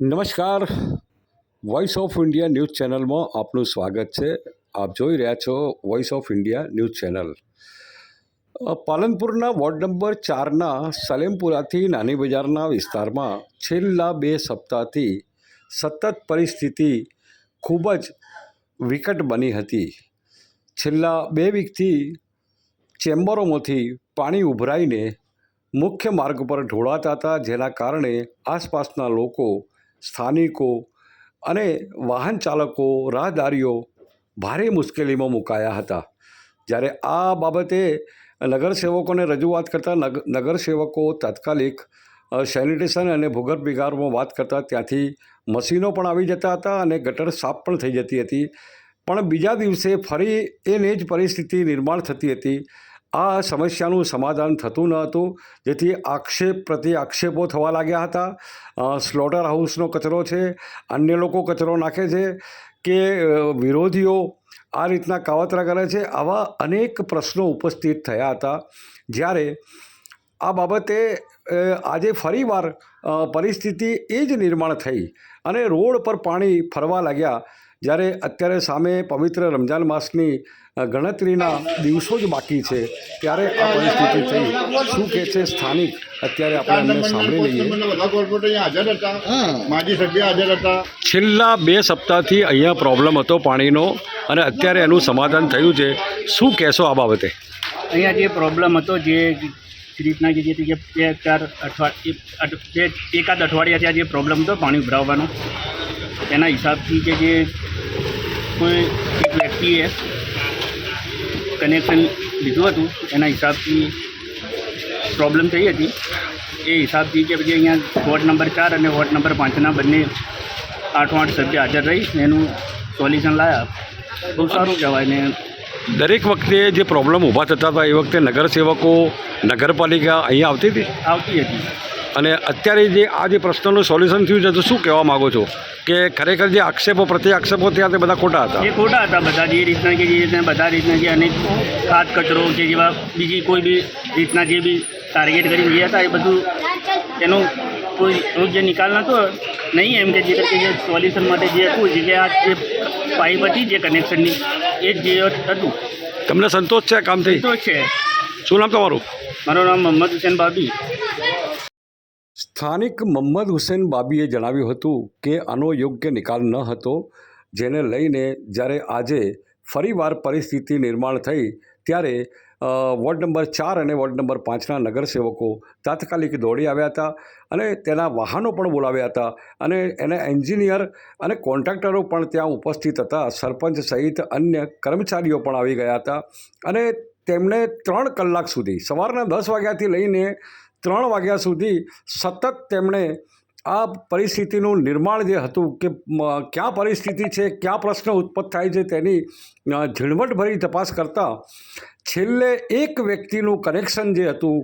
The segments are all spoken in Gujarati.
નમસ્કાર. વોઇસ ઓફ ઇન્ડિયા ન્યૂઝ ચેનલમાં આપનું સ્વાગત છે. આપ જોઈ રહ્યા છો voice of India news channel. પાલનપુરના ward number ચારના સલેમપુરાથી નાની બજારના વિસ્તારમાં છેલ્લા બે સપ્તાહથી સતત પરિસ્થિતિ ખૂબ જ વિકટ બની હતી. છેલ્લા બે વીકથી ચેમ્બરોમાંથી પાણી ઉભરાઈને મુખ્ય માર્ગ પર ઢોળાતા હતા, જેના કારણે આસપાસના લોકો સ્થાનિકો અને વાહન ચાલકો, રાહદારીઓ ભારે મુશ્કેલીમાં મુકાયા હતા. જ્યારે આ બાબતે નગરસેવકોને રજૂઆત કરતાં નગ, નગરસેવકો તાત્કાલિક સેનિટેશન અને ભૂગર્ભ વિભાગમાં વાત કરતાં ત્યાંથી મશીનો પણ આવી જતા હતા અને ગટર સાફ પણ થઈ જતી હતી. પણ બીજા દિવસે ફરી એને જ પરિસ્થિતિ નિર્માણ થતી હતી. આ સમસ્યાનું સમાધાન થતું ન હતું. જેથી આક્ષેપ પ્રતિ આક્ષેપો થવા લાગ્યા હતા. સ્લોટર હાઉસનો કચરો છે. અન્ય લોકો કચરો નાખે છે કે વિરોધીઓ આ રીતના કાવતરા કરે છે. આવા અનેક પ્રશ્નો ઉપસ્થિત થયા હતા. જ્યારે આ બાબતે આજે ફરીવાર પરિસ્થિતિ એ જ નિર્માણ થઈ અને રોડ પર પાણી ફરવા લાગ્યા. જ્યારે અત્યારે સામે પવિત્ર રમજાન માસની ગણતરીના દિવસો જ બાકી છે ત્યારે આ પરિસ્થિતિ થઈ. શું કહે છે સ્થાનિક? અત્યારે આપણે એમને સાંભળી લઈએ. છેલ્લા બે સપ્તાહથી અહીંયા પ્રોબ્લેમ હતો પાણીનો અને અત્યારે એનું સમાધાન થયું છે. શું કહેશો આ બાબતે? અહીંયા જે પ્રોબ્લેમ હતો જે રીતના જે જે જે બે ચાર અઠવાડિયે એકાદ અઠવાડિયા ત્યાં જે પ્રોબ્લેમ હતો પાણી ઉભરાવવાનો એના હિસાબથી કે જે કોઈ એક વ્યક્તિએ કનેક્શન લીધું હતું એના હિસાબથી પ્રોબ્લેમ થઈ હતી. એ હિસાબથી કે પછી અહીંયા વોર્ડ નંબર ચાર અને વોર્ડ નંબર પાંચના બંને આઠો આઠ સભ્ય હાજર રહી એનું સોલ્યુશન લાયા. બહુ સારું કહેવાય ને. દરેક વખતે જે પ્રોબ્લેમ ઊભા થતા હતા એ વખતે નગરસેવકો નગરપાલિકા અહીંયા આવતી હતી? આવતી હતી. અને અત્યારે જે આ જે પ્રશ્નનું સોલ્યુશન થયું છે તો શું કહેવા માગો છો? કે ખરેખર જે આક્ષેપો પ્રતિ આક્ષેપો થયા તે બધા ખોટા હતા? એ ખોટા હતા બધા જે રીતના કે જે રીતના બધા રીતના જે અનેક ખાદ કચરો કે જેવા બીજી કોઈ બી રીતના જે બી ટાર્ગેટ કરી ગયા હતા એ બધું એનો કોઈ યોગ્ય નિકાલ નહોતો નહીં એમ કે જે જે સોલ્યુશન માટે જે હતું જે આ જે પાઇપ હતી જે કનેક્શનની એ જ જે હતું. તમને સંતોષ છે કામથી? સંતોષ છે. શું નામ તમારું? મારું નામ મોહમ્મદ હુસેન બાબી સ્થાનિક મોહમ્મદ હુસેન બાબીએ જણાવ્યું હતું કે આનો યોગ્ય નિકાલ ન હતો, જેને લઈને જ્યારે આજે ફરીવાર પરિસ્થિતિ નિર્માણ થઈ, ત્યારે વોર્ડ નંબર ચાર અને વોર્ડ નંબર પાંચના નગરસેવકો તાત્કાલિક દોડી આવ્યા હતા અને તેના વાહનો પણ બોલાવ્યા હતા અને એના એન્જિનિયર અને કોન્ટ્રાક્ટરો પણ ત્યાં ઉપસ્થિત હતા. સરપંચ સહિત અન્ય કર્મચારીઓ પણ આવી ગયા હતા અને તેમણે ત્રણ કલાક સુધી, સવારના દસ વાગ્યાથી લઈને ત્રણ વાગ્યા સુધી સતત તેમણે આ પરિસ્થિતિનું નિર્માણ જે હતું કે ક્યાં પરિસ્થિતિ છે, ક્યાં પ્રશ્ન ઉત્પન્ન થાય છે તેની ઝીણવટભરી તપાસ કરતાં છેલ્લે એક વ્યક્તિનું કનેક્શન જે હતું,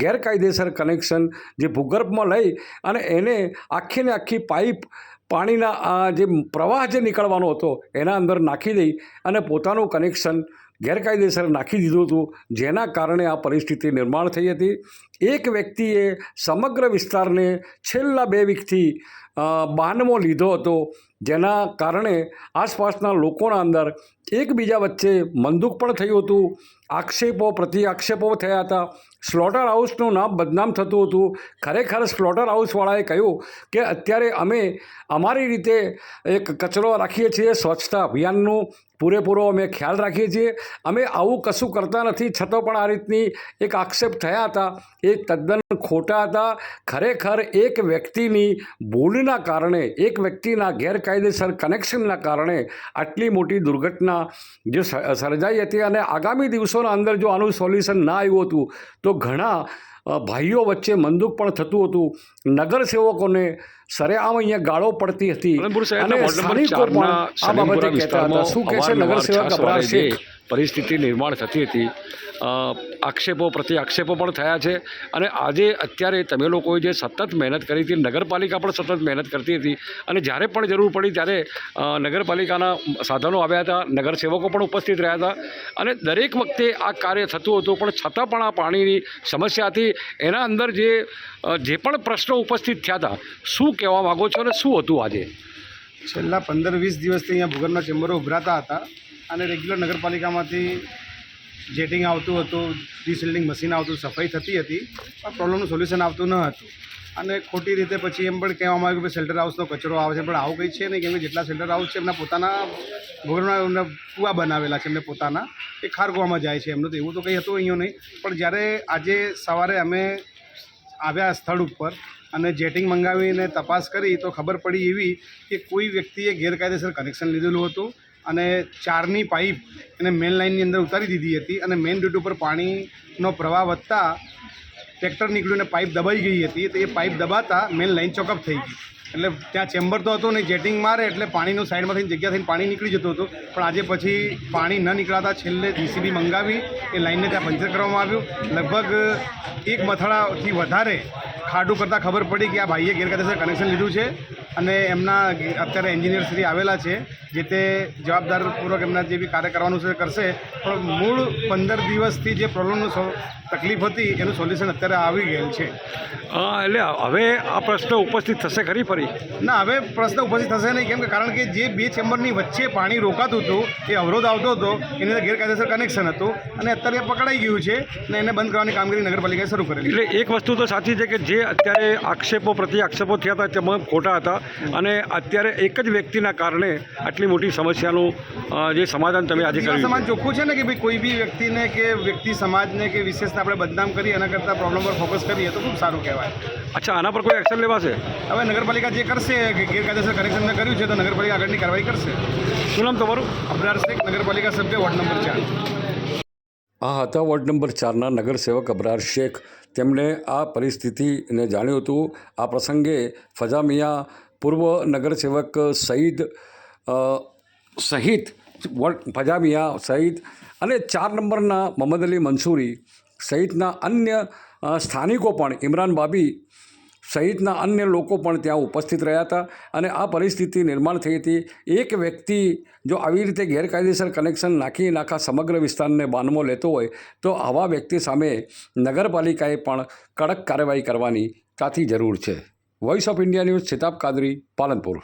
ગેરકાયદેસર કનેક્શન જે ભૂગર્ભમાં લઈ અને એને આખીને આખી પાઇપ પાણીના આ જે પ્રવાહ જે નીકળવાનો હતો એના અંદર નાખી દઈ અને પોતાનું કનેક્શન ગેરકાયદેસર નાખી દીધું હતું, જેના કારણે આ પરિસ્થિતિ નિર્માણ થઈ હતી. એક વ્યક્તિએ સમગ્ર વિસ્તારને છેલ્લા બે વીકથી બાનમો લીધો હતો. જેના કારણે આસપાસના લોકોના અંદર એકબીજા વચ્ચે મંદુક પણ થયું હતું. આક્ષેપો, પ્રતિ આક્ષેપો થયા હતા. સ્લોટર હાઉસનું નામ બદનામ થતું હતું. ખરેખર સ્લોટર હાઉસવાળાએ કહ્યું કે, અત્યારે અમે અમારી રીતે એક કચરો રાખીએ છીએ સ્વચ્છતા અભિયાનનું. પૂરેપૂરો અમે ખ્યાલ રાખીએ છીએ. અમે આવું કશું કરતા નથી. છતાં પણ આ રીતની એક આક્ષેપ થયા હતા. એ તદ્દન ખોટા હતા. ખરેખર એક વ્યક્તિની ભૂલના કારણે, એક વ્યક્તિના ગેરકાયદેસર કનેક્શનના કારણે આટલી મોટી દુર્ઘટના જે સર્જાઈ હતી અને આગામી દિવસોના અંદર જો આનું સોલ્યુશન ના આવ્યું હતું, તો ઘણા ભાઈઓ વચ્ચે મંદુક પણ થતું હતું. નગરસેવકોને સરેઆમ અહીંયા ગાળો પડતી હતી. અને સ્થાનિકો પણ આ બાબતે કહેતા હતા શું કહે છે નગરસેવક અબરાર શેખ પરિસ્થિતિ નિર્માણ થતી હતી આક્ષેપો પ્રતિ આક્ષેપો પણ થયા છે. અને આજે અત્યારે તમે લોકોએ જે સતત મહેનત કરી હતી નગરપાલિકા પણ સતત મહેનત કરતી હતી. અને જ્યારે પણ જરૂર પડી ત્યારે નગરપાલિકાના સાધનો આવ્યા હતા નગરસેવકો પણ ઉપસ્થિત રહ્યા હતા. અને દરેક વખતે આ કાર્ય થતું હતું પણ છતાં પણ આ પાણીની સમસ્યા હતી. એના અંદર જે જે પણ પ્રશ્નો ઉપસ્થિત થયા હતા શું કહેવા માગો છો અને શું હતું આજે? છેલ્લા પંદર વીસ દિવસથી અહીંયા ભૂગર્ભના ચેમ્બરો ઉભરાતા હતા અને રેગ્યુલર નગરપાલિકામાંથી જેટિંગ આવતું હતું, ડિસિલ્ડિંગ મશીન આવતું, સફાઈ થતી હતી, પણ પ્રોબ્લમનું સોલ્યુશન આવતું ન હતું. અને ખોટી રીતે પછી એમ પણ કહેવામાં આવ્યું કે શેલ્ટર હાઉસનો કચરો આવે છે, પણ આવું કંઈ છે નહીં, કેમ કે જેટલા શેલ્ટર હાઉસ છે એમના પોતાના એમના કૂવા બનાવેલા છે એમને પોતાના, એ ખારગોવામાં જાય છે. એમનું તો એવું તો કંઈ હતું અહીંયા નહીં. પણ જ્યારે આજે સવારે અમે આવ્યા સ્થળ ઉપર અને જેટિંગ મંગાવીને તપાસ કરી તો ખબર પડી એવી કે કોઈ વ્યક્તિએ ગેરકાયદેસર કનેક્શન લીધેલું હતું અને ચારની પાઇપ એને મેન લાઇનની અંદર ઉતારી દીધી હતી અને મેઇન રૂટ ઉપર પાણીનો પ્રવાહ વધતા ટ્રેક્ટર નીકળ્યું અને પાઇપ દબાઈ ગઈ હતી તો એ પાઇપ દબાતા મેન લાઇન ચોકઅપ થઈ ગઈ એટલે ત્યાં ચેમ્બર તો હતું નહીં, જેટિંગ મારે એટલે પાણીનું સાઈડમાં થઈને જગ્યા થઈને પાણી નીકળી જતું હતું. પણ આજે પછી પાણી ન નીકળાતા છેલ્લે જીસીબી મંગાવી, એ લાઇનને ત્યાં પંચર કરવામાં આવ્યું. લગભગ એક મથાળાથી વધારે ખાડું કરતાં ખબર પડી કે આ ભાઈએ ગેરકાયદેસર કનેક્શન લીધું છે અને એમના અત્યારે એન્જિનિયર શ્રી આવેલા છે, જે તે જવાબદારપૂર્વક એમના જે બી કાર્ય કરવાનું છે, કરશે. પણ મૂળ પંદર દિવસથી જે પ્રોબ્લમનું તકલીફ હતી એનું સોલ્યુશન અત્યારે આવી ગયેલ છે. એટલે હવે આ પ્રશ્ન ઉપસ્થિત થશે ખરી ફરી? ના હવે પ્રશ્ન ઉપસ્થિત થશે નહીં કેમ કે કારણ કે જે બે ચેમ્બરની વચ્ચે પાણી રોકાતું હતું એ અવરોધ આવતો હતો એની અંદર ગેરકાયદેસર કનેક્શન હતું અને અત્યારે પકડાઈ ગયું છે અને એને બંધ કરવાની કામગીરી નગરપાલિકાએ શરૂ કરેલી એટલે એક વસ્તુ તો સાચી છે કે જે અત્યારે આક્ષેપો પ્રતિ આક્ષેપો થયા હતા તેમાં ખોટા હતા અને અત્યારે એક જ વ્યક્તિના કારણે આટલી મોટી સમસ્યાનું જે સમાધાન તમે આજે કર્યું સમાજ ચોખ્ખું છે ને કે ભાઈ કોઈ બી વ્યક્તિને કે વ્યક્તિ સમાજને કે વિશેષને આપણે બદનામ કરી એના કરતાં પ્રોબ્લેમ પર ફોકસ કરીએ તો ખૂબ સારું કહેવાય. અચ્છા આના પર કોઈ એક્શન લેવાશે? હવે નગરપાલિકા જે કરશે કે ગેરકાયદેસર કનેક્શનને કર્યું છે તો નગરપાલિકા આગળની કાર્યવાહી કરશે. શું નામ તમારું? અબરાર શેખ નગરપાલિકા સભ્ય વોર્ડ નંબર ચાર. આ હતા વોર્ડ નંબર ચારના નગરસેવક અબરાર શેખ. તેમણે આ પરિસ્થિતિને જાણ્યું હતું. આ પ્રસંગે ફજામિયા પૂર્વ નગરસેવક સઈદ સહિત વોર્ડ ફજામિયા સહિત અને ચાર નંબરના મોહમ્મદ અલી મંસૂરી સહિતના અન્ય સ્થાનિકો પણ, ઇમરાન બાબી સહિતના અન્ય લોકો પણ ત્યાં ઉપસ્થિત રહ્યા હતા અને આ પરિસ્થિતિ નિર્માણ થઈ હતી. એક વ્યક્તિ જો આવી રીતે ગેરકાયદેસર કનેક્શન નાખી નાખા સમગ્ર વિસ્તારને બાનમાં લેતો હોય, તો આવા વ્યક્તિ સામે નગરપાલિકાએ પણ કડક કાર્યવાહી કરવાની તાતી જરૂર છે. Voice of India news Sitab Kadri Palanpur.